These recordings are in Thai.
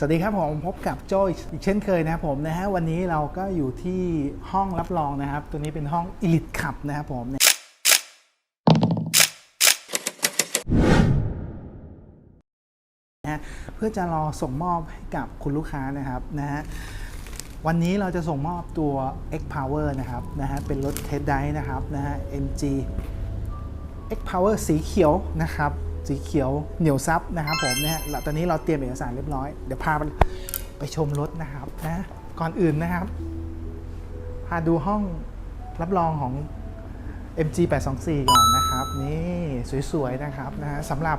สวัสดีครับผมพบกับโจอีกเช่นเคยนะครับผมนะฮะวันนี้เราก็อยู่ที่ห้องรับรองนะครับ ตัวนี้เป็นห้อง Elite Cup นะครับผมนะฮะเพื่อจะรอส่งมอบให้กับคุณลูกค้านะครับนะฮะวันนี้เราจะส่งมอบตัว X Power นะครับนะฮะเป็นรถเทสไดนะครับนะฮะ MG X Power สีเขียวนะครับ สีเขียวเหนียวซับนะครับผมเนี่ยตอนนี้เราเตรียมเอกสารเรียบร้อย เดี๋ยวพาไปไปชมรถนะครับนะก่อนอื่นนะครับ พาดูห้องรับรองของ MG 824ก่อนนะครับ นี่สวยๆนะครับนะฮะสำหรับ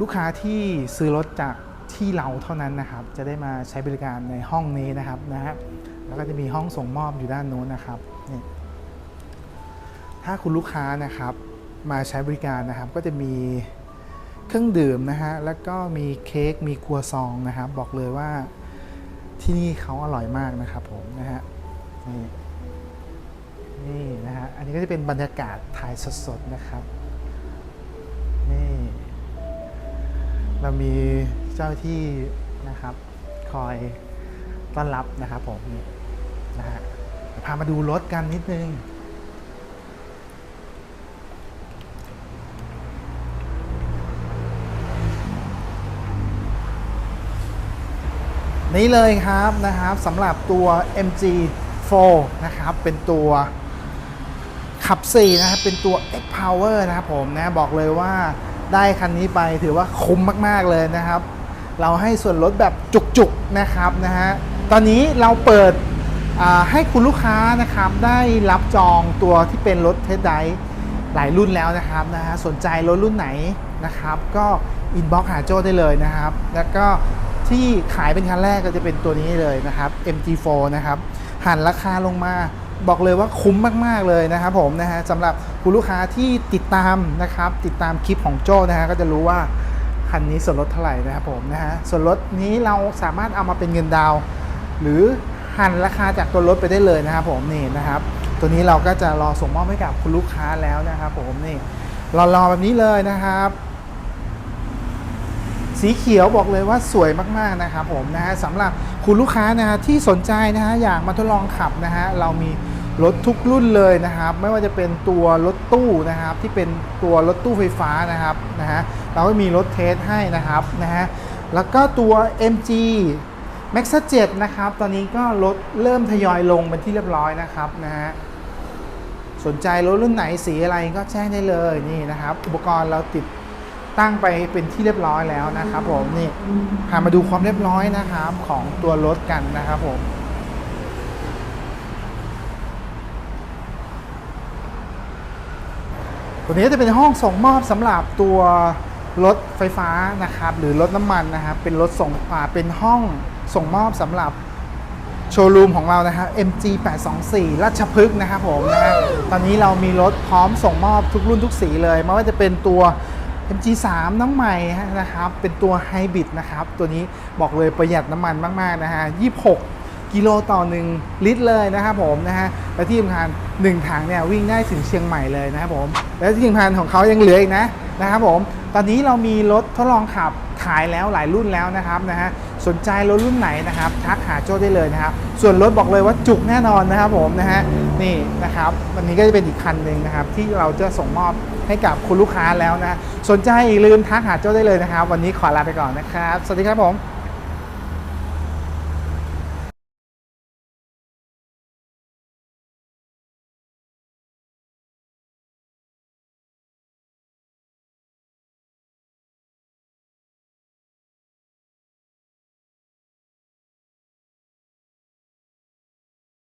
ลูกค้าที่ซื้อรถจากที่เราเท่านั้นนะครับ จะได้มาใช้บริการในห้องนี้นะครับนะฮะแล้วก็จะมีห้องส่งมอบอยู่ด้านโน้นนะครับนี่ถ้าคุณลูกค้านะครับ มาใช้บริการนะครับ ก็จะมีเครื่องดื่มนะฮะ แล้วก็มีเค้ก มีครัวซองนะครับ บอกเลยว่าที่นี่เขาอร่อยมากนะครับผมนะฮะ นี่นี่นะฮะ อันนี้ก็จะเป็นบรรยากาศถ่ายสดๆนะครับ นี่ เรามีเจ้าที่นะครับ คอยต้อนรับนะครับผมนะฮะพามาดูรถกันนิดนึง นี้เลยครับนะครับสำหรับตัว MG4 นะครับเป็นตัวขับ 4 นะครับ เป็นตัว X Power นะครับผมนะบอกเลยว่าได้คันนี้ไปถือว่าคุ้มมาก ๆ เลยนะครับ เราให้ส่วนลดแบบจุก ๆ นะครับนะฮะตอนนี้เราเปิดให้คุณลูกค้านะครับได้รับจองตัวที่เป็นรถเทสไดหลายรุ่นแล้วนะครับนะฮะสนใจรถรุ่นไหนนะครับ ก็อินบ็อกหาโจ้ได้เลยนะครับ แล้วก็ ที่ขายเป็นคันแรกก็จะเป็นตัวนี้เลยนะครับ MG4 นะครับหันราคาลงมาบอกเลยว่าคุ้มมาก ๆ เลยนะครับผมนะฮะสำหรับคุณลูกค้าที่ติดตามนะครับ ติดตามคลิปของโจ้นะฮะก็จะรู้ว่าคันนี้ส่วนลดเท่าไหร่นะครับผมนะฮะส่วนลดนี้เราสามารถเอามาเป็นเงินดาวหรือหันราคาจากตัวรถไปได้เลยนะครับผมนี่นะครับ ตัวนี้เราก็จะรอส่งมอบให้กับคุณลูกค้าแล้วนะครับผมนี่รอๆแบบนี้เลยนะครับ สีเขียวบอกเลยว่าสวยมากๆนะครับผมนะฮะสำหรับคุณลูกค้านะฮะที่สนใจนะฮะอยากมาทดลองขับนะฮะเรามีรถทุกรุ่นเลยนะครับ ไม่ว่าจะเป็นตัวรถตู้นะครับ ที่เป็นตัวรถตู้ไฟฟ้านะครับนะฮะเราก็มีรถเทสให้นะครับนะฮะแล้วก็ตัว MG Max 7นะครับ ตอนนี้ก็รถเริ่มทยอยลงเป็นที่เรียบร้อยนะครับนะฮะสนใจรถรุ่นไหนสีอะไรก็แจ้งได้เลยนี่นะครับ อุปกรณ์เราติด ตั้งไปเป็นที่เรียบร้อยแล้วนะครับผมนี่พามาดูความเรียบร้อยนะครับของตัวรถกันนะครับผมตัวนี้จะเป็นห้องส่งมอบสำหรับตัวรถไฟฟ้านะครับ หรือรถน้ำมันนะครับเป็นรถส่งเป็นห้องส่งมอบสำหรับโชว์รูมของเรานะครับ MG 824ราชพฤกษ์นะครับผมนะฮะตอนนี้เรามีรถพร้อมส่งมอบทุกรุ่นทุกสีเลยไม่ว่าจะเป็นตัว MG3 น้องใหม่นะครับ เป็นตัวไฮบริดนะครับ ตัวนี้บอกเลยประหยัดน้ำมันมาก ๆ นะฮะ 26 กิโลต่อ 1 ลิตรเลยนะครับผมนะฮะ และที่สำคัญ1ถังเนี่ยวิ่งได้ถึงเชียงใหม่เลยนะครับผม และที่สำคัญของเขายังเหลืออีกนะนะครับผม ตอนนี้เรามีรถทดลองขับขายแล้วหลายรุ่นแล้วนะครับนะฮะ สนใจรถรุ่นไหนนะครับทักหาโจ้ได้เลยนะครับ ส่วนรถบอกเลยว่าจุกแน่นอนนะครับผมนะฮะนี่นะครับวันนี้ก็จะเป็นอีกคันหนึ่งนะครับ ที่เราจะส่งมอบให้กับคุณลูกค้าแล้วนะ สนใจอย่าลืมทักหาโจ้ได้เลยนะครับ วันนี้ขอลาไปก่อนนะครับ สวัสดีครับผม